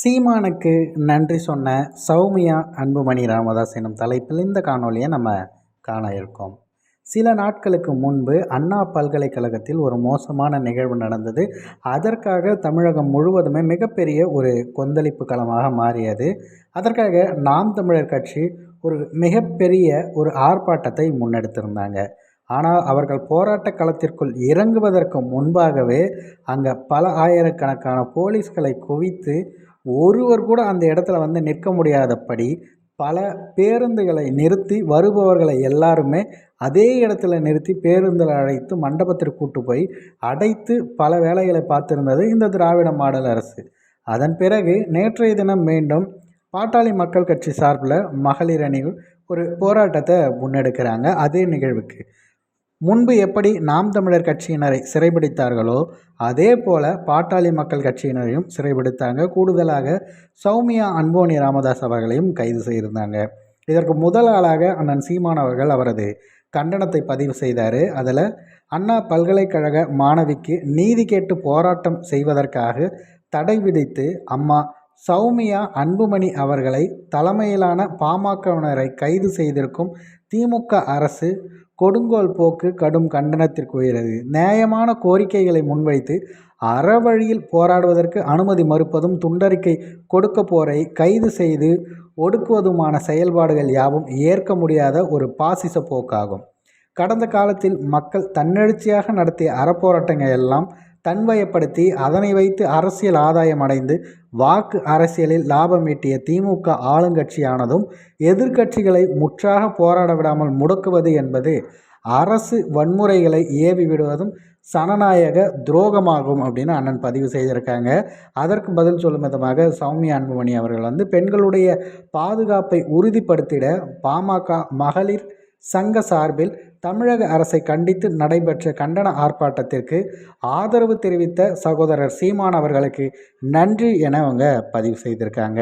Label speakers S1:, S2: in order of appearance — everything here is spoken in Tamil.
S1: சீமானுக்கு நன்றி சொன்ன சௌமியா அன்புமணி ராமதாஸ் எனும் தலைப்பில் இந்த காணொலியை நம்ம காண இருக்கோம். சில நாட்களுக்கு முன்பு அண்ணா பல்கலைக்கழகத்தில் ஒரு மோசமான நிகழ்வு நடந்தது. அதற்காக தமிழகம் முழுவதுமே மிகப்பெரிய ஒரு கொந்தளிப்பு களமாக மாறியது. அதற்காக நாம் தமிழர் கட்சி ஒரு மிகப்பெரிய ஒரு ஆர்ப்பாட்டத்தை முன்னெடுத்திருந்தாங்க. ஆனால் அவர்கள் போராட்ட களத்திற்குள் இறங்குவதற்கு முன்பாகவே அங்கே பல ஆயிரக்கணக்கான போலீஸ்களை குவித்து ஒருவர் கூட அந்த இடத்துல வந்து நிற்க முடியாதபடி பல பேருந்துகளை நிறுத்தி வருபவர்களை எல்லாருமே அதே இடத்துல நிறுத்தி பேருந்தில் அழைத்து மண்டபத்திற்கு கூட்டு போய் அடைத்து பல வேலைகளை பார்த்துருந்தது இந்த திராவிட மாடல் அரசு. அதன் பிறகு நேற்றைய தினம் மீண்டும் பாட்டாளி மக்கள் கட்சி சார்பில் மகளிர் அணிகள் ஒரு போராட்டத்தை முன்னெடுக்கிறாங்க. அதே நிகழ்வுக்கு முன்பு எப்படி நாம் தமிழர் கட்சியினரை சிறைபிடித்தார்களோ அதே போல் பாட்டாளி மக்கள் கட்சியினரையும் சிறைபிடித்தாங்க. கூடுதலாக சௌமியா அன்போனி ராமதாஸ் அவர்களையும் கைது செய்திருந்தாங்க. இதற்கு முதல் ஆளாக அண்ணன் சீமான் அவர்கள் அவரது கண்டனத்தை பதிவு செய்தார். அதில் அண்ணா பல்கலைக்கழக மாணவிக்கு நீதி கேட்டு போராட்டம் செய்வதற்காக தடை விதித்து அம்மா சௌமியா அன்புமணி அவர்களை தலைமையிலான பாமகவினரை கைது செய்திருக்கும் திமுக அரசு கொடுங்கோல் போக்கு கடும் கண்டனத்திற்குரியது நியாயமான கோரிக்கைகளை முன்வைத்து அறவழியில் போராடுவதற்கு அனுமதி மறுப்பதும் துண்டறிக்கை கொடுக்க போரை கைது செய்து ஒடுக்குவதுமான செயல்பாடுகள் யாவும் ஏற்க முடியாத ஒரு பாசிச போக்காகும். கடந்த காலத்தில் மக்கள் தன்னெழுச்சியாக நடத்திய அறப்போராட்டங்கள் எல்லாம் தன்வயப்படுத்தி அதனை வைத்து அரசியல் ஆதாயம் அடைந்து வாக்கு அரசியலில் லாபம் ஈட்டிய திமுக ஆளுங்கட்சியானதும் எதிர்க்கட்சிகளை முற்றாக போராட விடாமல் முடக்குவது என்பது அரசு வன்முறைகளை ஏவி விடுவதும் சனநாயக துரோகமாகும் அப்படின்னு அண்ணன் பதிவு செய்திருக்காங்க. அதற்கு பதில் சொல்லும் விதமாக சௌமியா அன்புமணி அவர்கள் வந்து பெண்களுடைய பாதுகாப்பை உறுதிப்படுத்திட பாமக மகளிர் சங்க சார்பில் தமிழக அரசை கண்டித்து நடைபெற்ற கண்டன ஆர்ப்பாட்டத்திற்கு ஆதரவு தெரிவித்த சகோதரர் சீமான் அவர்களுக்கு நன்றி என அவங்க பதிவு செய்திருக்காங்க.